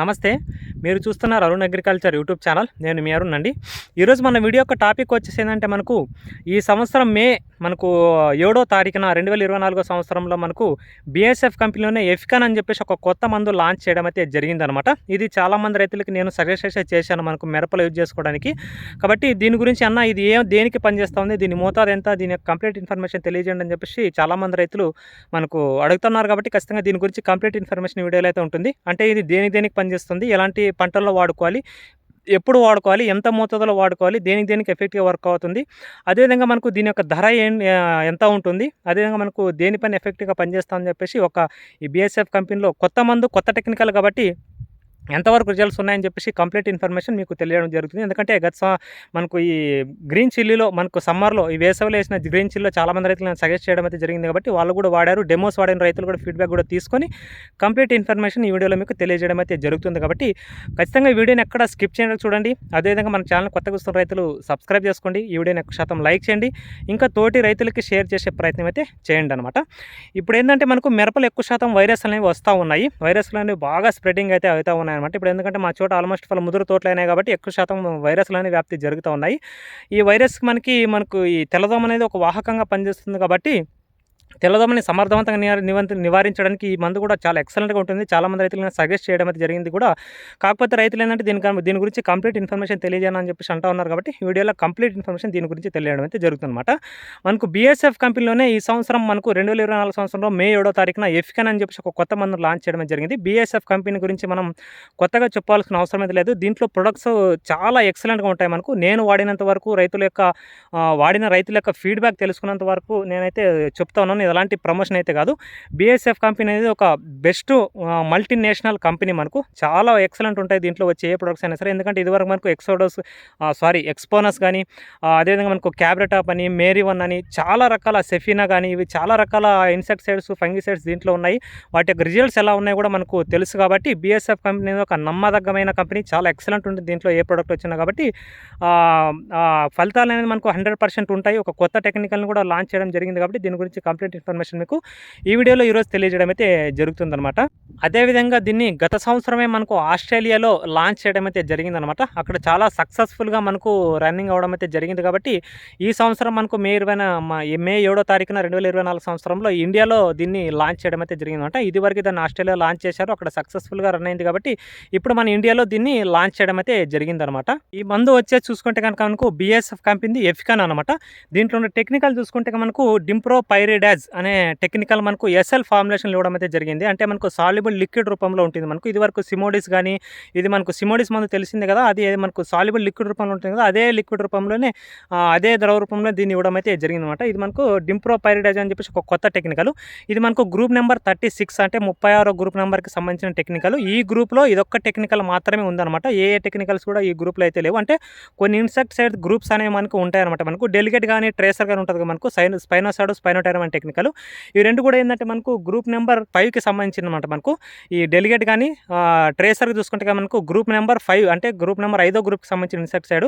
నమస్తే. మీరు చూస్తున్నారు అరుణ్ అగ్రికల్చర్ యూట్యూబ్ ఛానల్. నేను మీ అరుణ్ అండి. ఈరోజు మన వీడియో యొక్క టాపిక్ వచ్చేసి ఏంటంటే మనకు ఈ సంవత్సరం మే మనకు ఏడో తారీఖున రెండు వేల ఇరవై నాలుగో సంవత్సరంలో మనకు బీఎస్ఎఫ్ కంపెనీలోనే ఎఫ్కాన్ అని చెప్పేసి ఒక కొత్త మందు లాంచ్ చేయడం అయితే జరిగిందనమాట. ఇది చాలామంది రైతులకి నేను సజెస్ట్ చేశాను మనకు మిరపలు యూజ్ చేసుకోవడానికి. కాబట్టి దీని గురించి అన్న ఇది ఏ దేనికి పనిచేస్తుంది దీని మోతాదు ఎంత దీని కంప్లీట్ ఇన్ఫర్మేషన్ తెలియజేయండి అని చెప్పేసి చాలామంది రైతులు మనకు అడుగుతున్నారు కాబట్టి ఖచ్చితంగా దీని గురించి కంప్లీట్ ఇన్ఫర్మేషన్ వీడియోలో అయితే ఉంటుంది. అంటే ఇది దేనికి దేనికి పనిచేస్తుంది ఎలాంటి పంటల్లో వాడుకోవాలి ఎప్పుడు వాడుకోవాలి ఎంత మోతాదులో వాడుకోవాలి దేనికి దేనికి ఎఫెక్ట్గా వర్క్ అవుతుంది. అదేవిధంగా మనకు దీని యొక్క ధర ఏం ఎంత ఉంటుంది అదేవిధంగా మనకు దేనిపైన ఎఫెక్ట్గా పనిచేస్తామని చెప్పేసి ఒక ఈ బీఎస్ఎఫ్ కంపెనీలో కొత్త మందు కొత్త టెక్నికల్ కాబట్టి ఎంతవరకు రిజల్ట్స్ ఉన్నాయని చెప్పేసి కంప్లీట్ ఇన్ఫర్మేషన్ మీకు తెలియడం జరుగుతుంది. ఎందుకంటే గత మనకు ఈ గ్రీన్ చిల్లీలో మనకు సమ్మర్లో ఈ వేసవిలో వేసిన గ్రీన్ చిల్లీలో చాలామంది రైతులు నేను సజెస్ట్ చేయడం అయితే జరిగింది కాబట్టి వాళ్ళు కూడా వాడారు. డెమోస్ వాడిన రైతులు కూడా ఫీడ్బ్యాక్ కూడా తీసుకొని కంప్లీట్ ఇన్ఫర్మేషన్ ఈ వీడియోలో మీకు తెలియజేయడం అయితే జరుగుతుంది కాబట్టి ఖచ్చితంగా ఈ వీడియోని ఎక్కడ స్కిప్ చేయడం చూడండి. అదేవిధంగా మన ఛానల్ కొత్తగా వస్తున్న రైతులు సబ్స్క్రైబ్ చేసుకోండి. ఈ వీడియోని ఎక్కువ శాతం లైక్ చేయండి. ఇంకా తోటి రైతులకి షేర్ చేసే ప్రయత్నం అయితే చేయండి అనమాట ఇప్పుడు ఏంటంటే మనకు మిరపలు ఎక్కువ శాతం వైరస్ అనేవి వస్తూ ఉన్నాయి. వైరస్లు అనేవి బాగా స్ప్రెడింగ్ అయితే అవుతూ ఉన్నాయి. అనమాట ఇప్పుడు ఎందుకంటే మా చోట ఆల్మోస్ట్ ఫల ముదురు తోటలు అయినాయి కాబట్టి ఎక్కువ శాతం వైరస్లు అనేవి వ్యాప్తి జరుగుతూ ఉన్నాయి. ఈ వైరస్ మనకి మనకు ఈ తెల్లదోమ అనేది ఒక వాహకంగా పనిచేస్తుంది కాబట్టి తెల్లదోమని సమర్థవంతంగా నివారించడానికి ఈ మందు కూడా చాలా ఎక్సలెంట్గా ఉంటుంది. చాలామంది రైతులను సజెస్ట్ చేయడం అయితే జరిగింది కూడా. కాకపోతే రైతులు ఏంటంటే దీని దీని గురించి కంప్లీట్ ఇన్ఫర్మేషన్ తెలియజేయాలని చెప్పేసి అంటా ఉన్నారు కాబట్టి వీడియోలో కంప్లీట్ ఇన్ఫర్మేషన్ దీని గురించి తెలియడం అయితే జరుగుతుందన్నమాట. మనకు బీఎస్ఎఫ్ కంపెనీలోనే ఈ సంవత్సరం మనకు రెండు వేల ఇరవై నాలుగు సంవత్సరంలో మే ఏడో తారీఖున ఎఫ్కెన్ అని చెప్పేసి ఒక కొత్త మందు లాంచ్ చేయడం జరిగింది. బీఎస్ఎఫ్ కంపెనీ గురించి మనం కొత్తగా చెప్పాల్సిన అవసరం అయితే లేదు. దీంట్లో ప్రొడక్ట్స్ చాలా ఎక్సలెంట్గా ఉంటాయి మనకు. నేను వాడినంత వరకు రైతుల యొక్క వాడిన రైతుల యొక్క ఫీడ్బ్యాక్ తెలుసుకున్నంత వరకు నేనైతే చెప్తా ఉన్నాను. అనేది ఎలాంటి ప్రమోషన్ అయితే కాదు. బీఎస్ఎఫ్ కంపెనీ అనేది ఒక బెస్ట్ మల్టీనేషనల్ కంపెనీ మనకు. చాలా ఎక్సలెంట్ ఉంటాయి దీంట్లో వచ్చే ఏ ప్రొడక్ట్స్ అయినా సరే. ఎందుకంటే ఇదివరకు మనకు ఎక్సోడోస్ సారీ ఎక్స్పోనస్ కానీ అదేవిధంగా మనకు క్యాబ్రెటాప్ అని మేరీ వన్ అని చాలా రకాల సెఫీనా కానీ ఇవి చాలా రకాల ఇన్సెక్టిసైడ్స్ ఫంగిసైడ్స్ దీంట్లో ఉన్నాయి. వాటి యొక్క రిజల్ట్స్ ఎలా ఉన్నాయో కూడా మనకు తెలుసు కాబట్టి బిఎస్ఎఫ్ కంపెనీ అనేది ఒక నమ్మదగ్గమైన కంపెనీ చాలా ఎక్సలెంట్ ఉంటుంది దీంట్లో ఏ ప్రోడక్ట్ వచ్చినా కాబట్టి. ఫలితాలు అనేది మనకు హండ్రెడ్ పర్సెంట్ ఉంటాయి. ఒక కొత్త టెక్నికల్ని కూడా లాంచ్ చేయడం జరిగింది కాబట్టి దీని గురించి కంప్లీట్ ఇన్ఫర్మేషన్ మీకు ఈ వీడియోలో ఈరోజు తెలియజేయడం అయితే జరుగుతుందనమాట అదేవిధంగా దీన్ని గత సంవత్సరమే మనకు ఆస్ట్రేలియాలో లాంచ్ చేయడం అయితే జరిగిందనమాట అక్కడ చాలా సక్సెస్ఫుల్గా మనకు రన్నింగ్ అవడం అయితే జరిగింది కాబట్టి ఈ సంవత్సరం మనకు మే ఇరవై మే ఏడో తారీఖున రెండు వేల ఇరవై నాలుగు సంవత్సరంలో ఇండియాలో దీన్ని లాంచ్ చేయడం అయితే జరిగిందనమాట ఇదివరకు దాన్ని ఆస్ట్రేలియా లాంచ్ చేశారు. అక్కడ సక్సెస్ఫుల్గా రన్ అయింది కాబట్టి ఇప్పుడు మన ఇండియాలో దీన్ని లాంచ్ చేయడం అయితే జరిగిందనమాట ఈ మందు వచ్చే చూసుకుంటే కనుక మనకు బిఎస్ఎఫ్ కంపెనీ ఎఫికాన్ అనమాట దీంట్లో ఉన్న టెక్నికల్ చూసుకుంటే మనకు డింప్రో పైరిడాజ్ అనే టెక్నికల్ మనకు ఎస్ఎల్ ఫార్ములేషన్లు ఇవ్వడం అయితే జరిగింది. అంటే మనకు సాల్యుబుల్ లిక్విడ్ రూపంలో ఉంటుంది. మనకు ఇది వరకు సిమోడిస్ కానీ ఇది మనకు సిమోడిస్ మందు తెలిసిందే కదా అది మనకు సాల్యుబుల్ లిక్విడ్ రూపంలో ఉంటుంది కదా అదే లిక్విడ్ రూపంలోనే అదే ద్రవ రూపంలో దీన్ని ఇవ్వడం అయితే జరిగిందనమాట ఇది మనకు డింప్రోపైరిడైజ్ అని చెప్పేసి ఒక కొత్త టెక్నికల్. ఇది మనకు గ్రూప్ నెంబర్ థర్టీ సిక్స్ అంటే ముప్పై ఆరో గ్రూప్ నెంబర్కి సంబంధించిన టెక్నికల్. ఈ గ్రూప్లో ఇదొక్క టెక్నికల్ మాత్రమే ఉందన్నమాట. ఏ ఏ టెక్నికల్స్ కూడా ఈ గ్రూప్లో అయితే లేవు. అంటే కొన్ని ఇన్సెక్టిసైడ్ గ్రూప్స్ అనేవి మనకు ఉంటాయన్నమాట. మనకు డెలిగేట్ కానీ ట్రేసర్ కానీ ఉంటుంది మనకు సైన్ స్పైనోసాడు స్పైనోటైరం అంటే టెక్నికల్ ఈ రెండు కూడా ఏంటంటే మనకు గ్రూప్ నెంబర్ ఫైవ్కి సంబంధించిన అనమాట మనకు. ఈ డెలిగేట్ కానీ ట్రేసర్కి చూసుకుంటే మనకు గ్రూప్ నెంబర్ ఫైవ్ అంటే గ్రూప్ నెంబర్ ఐదో గ్రూప్కి సంబంధించిన ఇన్సెక్టిసైడ్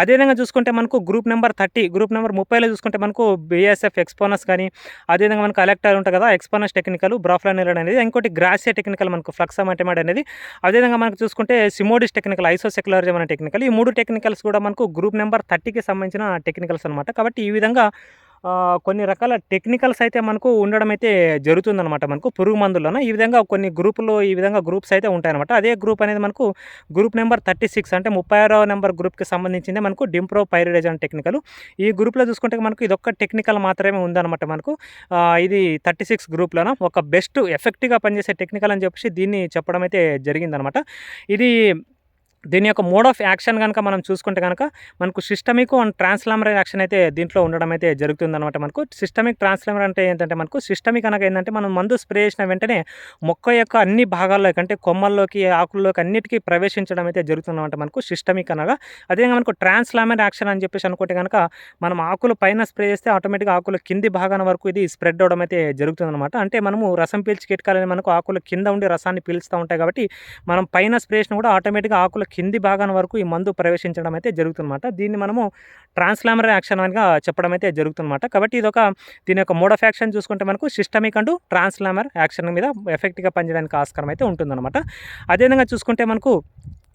అదేవిధంగా చూసుకుంటే మనకు group number thirty group number ముప్పైలో చూసుకుంటే మనకు బిఎస్ఎఫ్ ఎక్స్పోనస్ కానీ అదేవిధంగా మనకు అలెక్టర్ ఉంటుంది కదా ఎక్స్పోనస్ టెక్నికల్ బ్రాఫ్లానిల్ అనేది ఇంకోటి గ్రాసియా టెక్నికల్ మనకు ఫ్లక్సమాటెమాడ్ అనేది. అదేవిధంగా మనకు చూసుకుంటే సిమోడిస్ టెక్నికల్ ఐసోసెక్యులరిజం అనే టెక్నికల్ ఈ మూడు టెక్నికల్స్ కూడా మనకు గ్రూప్ నెంబర్ థర్టీకి సంబంధించిన టెక్నికల్స్ అనమాట కాబట్టి ఈ విధంగా కొన్ని రకాల టెక్నికల్స్ అయితే మనకు ఉండడం అయితే జరుగుతుందన్నమాట మనకు పురుగు మందుల్లోన. ఈ విధంగా కొన్ని గ్రూపులు ఈ విధంగా గ్రూప్స్ అయితే ఉంటాయన్నమాట. అదే గ్రూప్ అనేది మనకు గ్రూప్ నెంబర్ థర్టీ సిక్స్ అంటే ముప్పై ఆరో నెంబర్ గ్రూప్కి సంబంధించింది మనకు డింప్రో పైరిడేజ్ అనే టెక్నికల్. ఈ గ్రూప్లో చూసుకుంటే మనకు ఇది ఒక్క టెక్నికల్ మాత్రమే ఉందన్నమాట మనకు. ఇది థర్టీ సిక్స్ గ్రూప్లోన ఒక బెస్ట్ ఎఫెక్టివ్గా పనిచేసే టెక్నికల్ అని చెప్పేసి దీన్ని చెప్పడం అయితే జరిగిందనమాట ఇది దీని యొక్క మోడ్ ఆఫ్ యాక్షన్ కనుక మనం చూసుకుంటే కనుక మనకు సిస్టమిక్ అండ్ ట్రాన్స్లామర్ యాక్షన్ అయితే దీంట్లో ఉండడం అయితే జరుగుతుందనమాట మనకు. సిస్టమిక్ ట్రాన్స్లామర్ అంటే ఏంటంటే మనకు సిస్టమిక్ అనగా ఏంటంటే మనం మందు స్ప్రే చేసిన వెంటనే మొక్క యొక్క అన్ని భాగాల్లోకి అంటే కొమ్మల్లోకి ఆకుల్లోకి అన్నిటికీ ప్రవేశించడం అయితే జరుగుతుందనమాట మనకు సిస్టమిక్ అనగా. అదేవిధంగా మనకు ట్రాన్స్లామర్ యాక్షన్ అని చెప్పేసి అనుకుంటే కనుక మనం ఆకులు పైన స్ప్రే చేస్తే ఆటోమేటిక్గా ఆకుల కింది భాగాన వరకు ఇది స్ప్రెడ్ అవడం అయితే జరుగుతుందనమాట అంటే మనము రసం పీల్చి కిటకాలని మనకు ఆకుల కింద ఉండి రసాన్ని పీల్చుతూ ఉంటాయి కాబట్టి మనం పైన స్ప్రే చేసినా కూడా ఆటోమేటిక్గా ఆకులు కింది భాగం వరకు ఈ మందు ప్రవేశించడం అయితే జరుగుతుందన్నమాట. దీన్ని మనము ట్రాన్స్లామర్ యాక్షన్ అనిగా చెప్పడం అయితే జరుగుతుందన్నమాట. కాబట్టి ఇది ఒక దీని యొక్క మోడ్ ఆఫ్ యాక్షన్ చూసుకుంటే మనకు సిస్టమిక్ అంటూ ట్రాన్స్లామర్ యాక్షన్ మీద ఎఫెక్ట్గా పనిచేయడానికి ఆస్కారం అయితే ఉంటుందన్నమాట. అదేవిధంగా చూసుకుంటే మనకు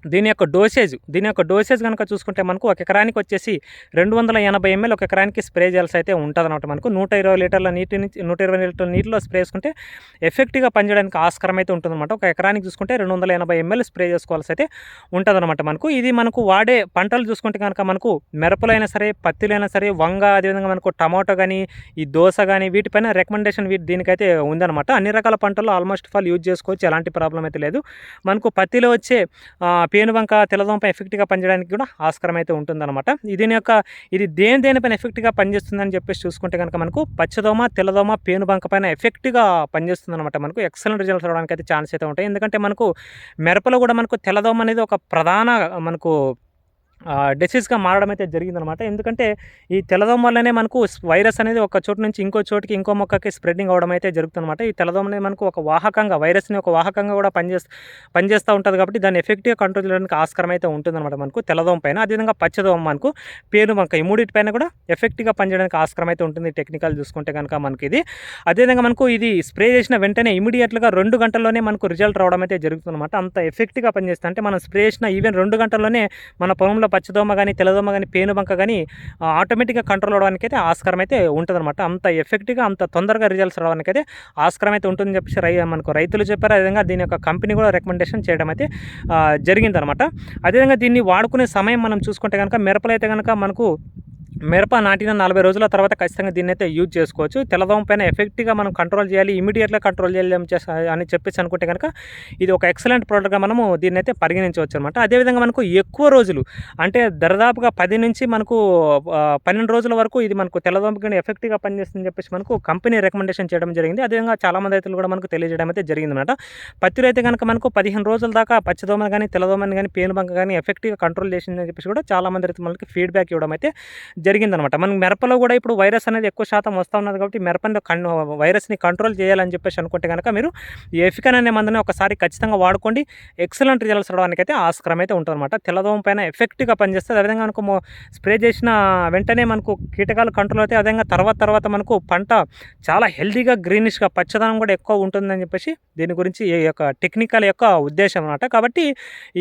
దీని యొక్క డోసేజ్ దీని యొక్క డోసేజ్ కనుక చూసుకుంటే మనకు ఒక ఎకరానికి వచ్చేసి రెండు వందల ఎనభై ఎంఎల్ ఒక ఎకరానికి స్ప్రే చేయాల్సి అయితే ఉంటుంది అనమాట మనకు. నూట ఇరవై లీటర్ల నీటి నుంచి నూట ఇరవై లీటర్ల నీటిలో స్ప్రే చేసుకుంటే ఎఫెక్ట్గా పనిచేయడానికి ఆస్కారం అయితే ఉంటుందన్నమాట. ఒక ఎకరానికి చూసుకుంటే రెండు వందల ఎనభై ఎంఎల్ స్ప్రే చేసుకోవాల్సి అయితే ఉంటుందన్నమాట మనకు. ఇది మనకు వాడే పంటలు చూసుకుంటే కనుక మనకు మిరపలు సరే పత్తిలైనా సరే వంగ అదేవిధంగా మనకు టమాటో కానీ ఈ దోస కానీ వీటిపైన రికమెండేషన్ వీటి దీనికైతే ఉందన్నమాట. అన్ని రకాల పంటలు ఆల్మోస్ట్ ఫాల్ యూజ్ చేసుకోవచ్చు. ఎలాంటి ప్రాబ్లం అయితే లేదు. మనకు పత్తిలో వచ్చే పేనుబంక తెల్లదోమ ఎఫెక్ట్గా పనిచేయడానికి కూడా ఆస్కారం అయితే ఉంటుందన్నమాట. దీని యొక్క ఇది దేని దేనిపైన ఎఫెక్ట్గా పనిచేస్తుందని చెప్పేసి చూసుకుంటే కనుక మనకు పచ్చదోమ తెల్లదోమ పేనుబంక పైన ఎఫెక్ట్గా పనిచేస్తుందన్నమాట మనకు. ఎక్సలెంట్ రిజల్ట్స్ రావడానికి అయితే ఛాన్స్ అయితే ఉంటాయి. ఎందుకంటే మనకు మిరపలో కూడా మనకు తెల్లదోమ అనేది ఒక ప్రధాన మనకు డిసీజ్గా మారడం అయితే జరిగిందనమాట ఎందుకంటే ఈ తెల్లదోమ వల్లనే మనకు వైరస్ అనేది ఒక చోటు నుంచి ఇంకో చోటుకి ఇంకో మొక్కకి స్ప్రెడ్డింగ్ అవడం అయితే జరుగుతుందన్నమాట. ఈ తెల్లదోమ అనేది మనకు ఒక వాహకంగా వైరస్ని ఒక వాహకంగా కూడా పనిచేస్తూ పనిచేస్తూ ఉంటుంది కాబట్టి దాన్ని ఎఫెక్టివ్గా కంట్రోల్ చేయడానికి ఆస్కారం అయితే ఉంటుందన్నమాట మనకు తెల్లదోమ పైన. అదేవిధంగా పచ్చదోమ మనకు పేను మనకు ఇమ్యూడిటీ పైన కూడా ఎఫెక్టివ్గా పనిచేయడానికి ఆస్కారం అయితే ఉంటుంది టెక్నికల్ చూసుకుంటే కనుక మనకి ఇది. అదేవిధంగా మనకు ఇది స్ప్రే చేసిన వెంటనే ఇమీడియట్గా రెండు గంటల్లోనే మనకు రిజల్ట్ రావడం అయితే జరుగుతుందన్నమాట. అంత ఎఫెక్ట్గా పనిచేస్తుంది అంటే మనం స్ప్రే చేసిన ఈవెన్ రెండు గంటల్లోనే మన పొలంలో పచ్చదోమ కానీ తెల్లదోమ కానీ పేనుబంక కానీ ఆటోమేటిక్గా కంట్రోల్ అవడానికి అయితే ఆస్కారం అయితే ఉంటుందన్నమాట. అంత ఎఫెక్ట్గా అంత తొందరగా రిజల్ట్స్ రావడానికి అయితే ఆస్కారం అయితే ఉంటుందని చెప్పేసి రై మనకు రైతులు చెప్పారు. అదేవిధంగా దీని యొక్క కంపెనీ కూడా రికమెండేషన్ చేయడం అయితే జరిగిందనమాట అదేవిధంగా దీన్ని వాడుకునే సమయం మనం చూసుకుంటే కనుక మిరపలు అయితే కనుక మనకు మిరప నాటిన నలభై రోజుల తర్వాత ఖచ్చితంగా దీన్ని అయితే యూజ్ చేసుకోవచ్చు. తెల్లదోమ పైన ఎఫెక్ట్గా మనం కంట్రోల్ చేయాలి ఇమీడియట్గా కంట్రోల్ చేయలేం అని అని చెప్పేసి అనుకుంటే కనుక ఇది ఒక ఎక్సలెంట్ ప్రోడక్ట్గా మనము దీన్ని అయితే పరిగణించవచ్చు అనమాట అదేవిధంగా మనకు ఎక్కువ రోజులు అంటే దరిదాపుగా పది నుంచి మనకు పన్నెండు రోజుల వరకు ఇది మనకు తెల్లదోమ కింద ఎఫెక్ట్గా పనిచేస్తుందని చెప్పేసి మనకు కంపెనీ రికమెండేషన్ చేయడం జరిగింది. అదేవిధంగా చాలామంది రైతులు కూడా మనకు తెలియజేయడం అయితే జరిగిందన్నమాట పత్తిలో అయితే కనుక మనకు పదిహేను రోజుల దాకా పచ్చదోమని కానీ తెల్లదోమని కానీ పేనుబంక కానీ ఎఫెక్ట్గా కంట్రోల్ చేసిందని చెప్పేసి కూడా చాలామంది రైతులు మనకి ఫీడ్బ్యాక్ ఇవ్వడం అయితే జరిగిందనమాట. మనకి మిరపలో కూడా ఇప్పుడు వైరస్ అనేది ఎక్కువ శాతం వస్తూ ఉన్నది కాబట్టి మిరపని కన్ వైరస్ని కంట్రోల్ చేయాలని చెప్పేసి అనుకుంటే కనుక మీరు ఈ ఎఫికన్ అనే మందుని ఒకసారి ఖచ్చితంగా వాడుకోండి. ఎక్సలెంట్ రిజల్ట్స్ రావడానికి అయితే ఆస్కరం అయితే ఉంటుందన్నమాట తెల్లదోమ పైన ఎఫెక్ట్గా పనిచేస్తుంది. అదేవిధంగా మనకు స్ప్రే చేసిన వెంటనే మనకు కీటకాలు కంట్రోల్ అయితే అదేవిధంగా తర్వాత తర్వాత మనకు పంట చాలా హెల్తీగా గ్రీనిష్గా పచ్చదనం కూడా ఎక్కువ ఉంటుందని చెప్పేసి దీని గురించి ఈ యొక్క టెక్నికల్ యొక్క ఉద్దేశం అనమాట. కాబట్టి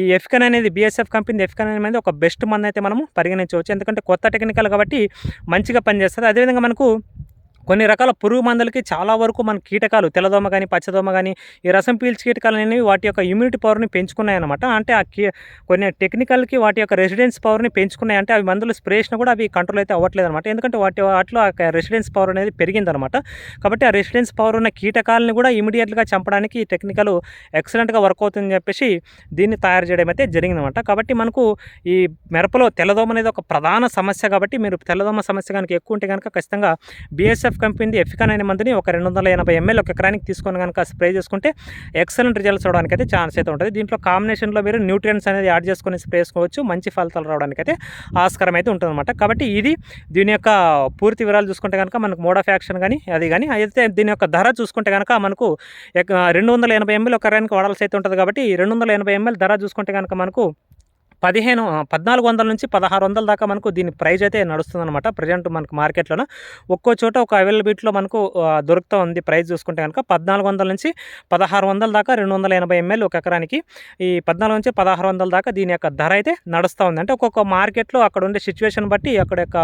ఈ ఎఫికన్ అనేది బిఎస్ఎఫ్ కంపెనీ ఎఫికన్ అనేది ఒక బెస్ట్ మంది అయితే మనము పరిగణించవచ్చు. ఎందుకంటే కొత్త టెక్నికల్ కాబట్టి మంచిగా పనిచేస్తుంది. అదేవిధంగా మనకు కొన్ని రకాల పురుగు మందులకి చాలా వరకు మన కీటకాలు తెల్లదోమ కానీ పచ్చదోమ కానీ ఈ రసం పీల్చి కీటకాలు అనేవి వాటి యొక్క ఇమ్యూనిటీ పవర్ని పెంచుకున్నాయి అనమాట అంటే ఆ కీ కొన్ని టెక్నికల్కి వాటి యొక్క రెసిడెన్స్ పవర్ని పెంచుకున్నాయి. అంటే అవి మందులు స్ప్రే చేసినా కూడా అవి కంట్రోల్ అయితే అవ్వట్లేదు అనమాట ఎందుకంటే వాటి వాటిలో ఆ రెసిడెన్స్ పవర్ అనేది పెరిగిందనమాట కాబట్టి ఆ రెసిడెన్స్ పవర్ ఉన్న కీటకాలని కూడా ఇమీడియట్గా చంపడానికి ఈ టెక్నికల్ ఎక్సలెంట్గా వర్క్ అవుతుందని చెప్పేసి దీన్ని తయారు చేయడం అయితే జరిగిందనమాట కాబట్టి మనకు ఈ మిరపలో తెల్లదోమ అనేది ఒక ప్రధాన సమస్య కాబట్టి మీరు తెల్లదోమ సమస్య కనుక ఎక్కువ ఉంటే కనుక ఖచ్చితంగా బీఎస్ఎఫ్ కంపెనీ ఎఫికాన్ అనే మందుని ఒక రెండు వందల ఎనభై ఎంఎల్ ఒక ఎకరానికి తీసుకొని కనుక స్ప్రే చేసుకుంటే ఎక్సలెంట్ రిజల్ట్స్ రావడానికి అయితే ఛాన్స్ అయితే ఉంటుంది. దీంట్లో కాంబినేషన్లో మీరు న్యూట్రియన్స్ అనేది యాడ్ చేసుకొని స్ప్రే చేసుకోవచ్చు. మంచి ఫలితాలు రావడానికి అయితే ఆస్కారం అయితే ఉంటుందన్నమాట. కాబట్టి ఇది దీని యొక్క పూర్తి వివరాలు చూసుకుంటే కనుక మనకు మోడ్ ఆఫ్ యాక్షన్ కానీ అది కానీ అయితే దీని యొక్క ధర చూసుకుంటే కనుక మనకు రెండు వందల ఎనభై ఎంఎల్ ఒక ఎకరానికి వాడాల్సి అయితే ఉంటుంది కాబట్టి రెండు వందల ఎనభై ఎంఎల్ ధర చూసుకుంటే కనుక మనకు పదిహేను పద్నాలుగు వందల నుంచి పదహారు వందల దాకా మనకు దీని ప్రైజ్ అయితే నడుస్తుందన్నమాట. ప్రజెంట్ మనకు మార్కెట్లోన. ఒక్కో చోట ఒక అవైలబిలిటీలో మనకు దొరుకుతూ ఉంది ప్రైస్ చూసుకుంటే కనుక పద్నాలుగు వందల నుంచి పదహారు వందల దాకా రెండు వందల ఎనభై ఎంఎల్ ఒక ఎకరానికి ఈ పద్నాలుగు నుంచి పదహారు వందల దాకా దీని యొక్క ధర అయితే నడుస్తూ ఉంది. అంటే ఒక్కొక్క మార్కెట్లో అక్కడ ఉండే సిచ్యువేషన్ బట్టి అక్కడ యొక్క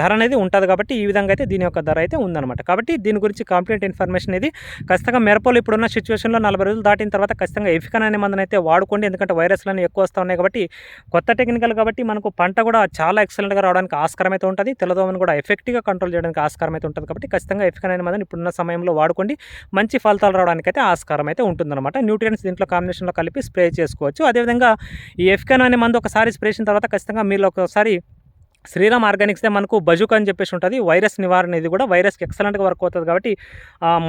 ధర అనేది ఉంటుంది కాబట్టి ఈ విధంగా అయితే దీని యొక్క ధర అయితే ఉందన్నమాట. కాబట్టి దీని గురించి కంప్లీట్ ఇన్ఫర్మేషన్ ఇది. ఖచ్చితంగా మిరపలు ఇప్పుడున్న సిచ్యువేషన్లో నలభై రోజులు దాటిన తర్వాత ఖచ్చితంగా ఎఫికన్ అనే మందుని వాడుకోండి. ఎందుకంటే వైరస్లు ఎక్కువ వస్తూ ఉన్నాయి కాబట్టి కొత్త టెక్నికల్ కాబట్టి మనకు పంట కూడా చాలా ఎక్సలెంట్గా రావడానికి ఆస్కారం అయితే ఉంటుంది. తెల్లదోమని కూడా ఎఫెక్ట్గా కంట్రోల్ చేయడానికి ఆస్కారం అయితే ఉంటుంది కాబట్టి ఖచ్చితంగా ఎఫికన్ అనే మందుని ఇప్పుడున్న సమయంలో వాడుకోండి. మంచి ఫలితాలు రావడానికి అయితే ఆస్కారం అయితే ఉంటుందన్నమాట. న్యూట్రియన్స్ దీంట్లో కాంబినేషన్లో కలిపి స్ప్రే చేసుకోవచ్చు. అదేవిధంగా ఈ ఎఫికన్ అనే మందు ఒకసారి స్ప్రే చేసిన తర్వాత ఖచ్చితంగా మీరు ఒకసారి శ్రీరామ్ ఆర్గానిక్స్దే మనకు బజుక్ అని చెప్పేసి ఉంటుంది. వైరస్ నివారణ ఇది కూడా వైరస్కి ఎక్సలెంట్గా వర్క్ అవుతుంది కాబట్టి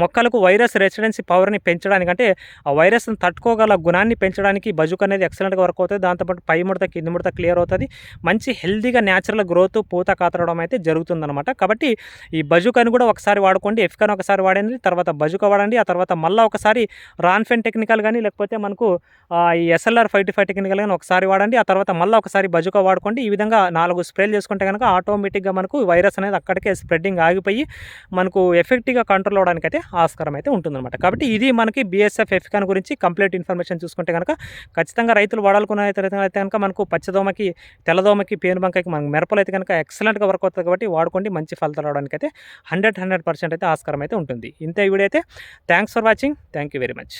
మొక్కలకు వైరస్ రెసిడెన్సీ పవర్ని పెంచడానికి అంటే ఆ వైరస్ని తట్టుకోగల గుణాన్ని పెంచడానికి బజుక్ అనేది ఎక్సలెంట్గా వర్క్ అవుతుంది. దాంతోపాటు పై ముడత కింది ముడత క్లియర్ అవుతుంది. మంచి హెల్దీగా న్యాచురల్ గ్రోత్ పూత కాతరడం అయితే జరుగుతుందన్నమాట. కాబట్టి ఈ బజుక్ అని కూడా ఒకసారి వాడుకోండి. ఎఫ్కన్ ఒకసారి వాడండి. తర్వాత బజుక వాడండి. ఆ తర్వాత మళ్ళీ ఒకసారి రాన్ఫెన్ టెక్నికల్ కానీ లేకపోతే మనకు ఈ ఎస్ఎల్ఆర్ ఫైవ్ ఫైవ్ టెక్నికల్ కానీ ఒకసారి వాడండి. ఆ తర్వాత మళ్ళీ ఒకసారి బజుక వాడుకోండి. ఈ విధంగా నాలుగు స్ప్రేలు చేసుకుంటే కనుక ఆటోమేటిక్గా మనకు వైరస్ అనేది అక్కడికే స్ప్రెడ్డింగ్ ఆగిపోయి మనకు ఎఫెక్టివ్గా కంట్రోల్ అవడానికి అయితే ఆస్కారం అయితే ఉంటుందన్నమాట. కాబట్టి ఇది మనకి బీఎస్ఎఫ్ ఎఫ్కాన్ గురించి కంప్లీట్ ఇన్ఫర్మేషన్ చూసుకుంటే కనుక ఖచ్చితంగా రైతులు వాడాలనుకున్న అయితే కనుక మనకు పచ్చదోమకి తెల్లదోమకి పేనుబంకకి మనకు మిరపలు అయితే కనుక ఎక్సలెంట్గా వర్క్ అవుతుంది కాబట్టి వాడుకోండి మంచి ఫలితాలు రావడానికి అయితే హండ్రెడ్ హండ్రెడ్ పర్సెంట్ అయితే ఆస్కారం అయితే ఉంటుంది. ఇంత ఈ వీడియో అయితే. Thanks for watching thank you very much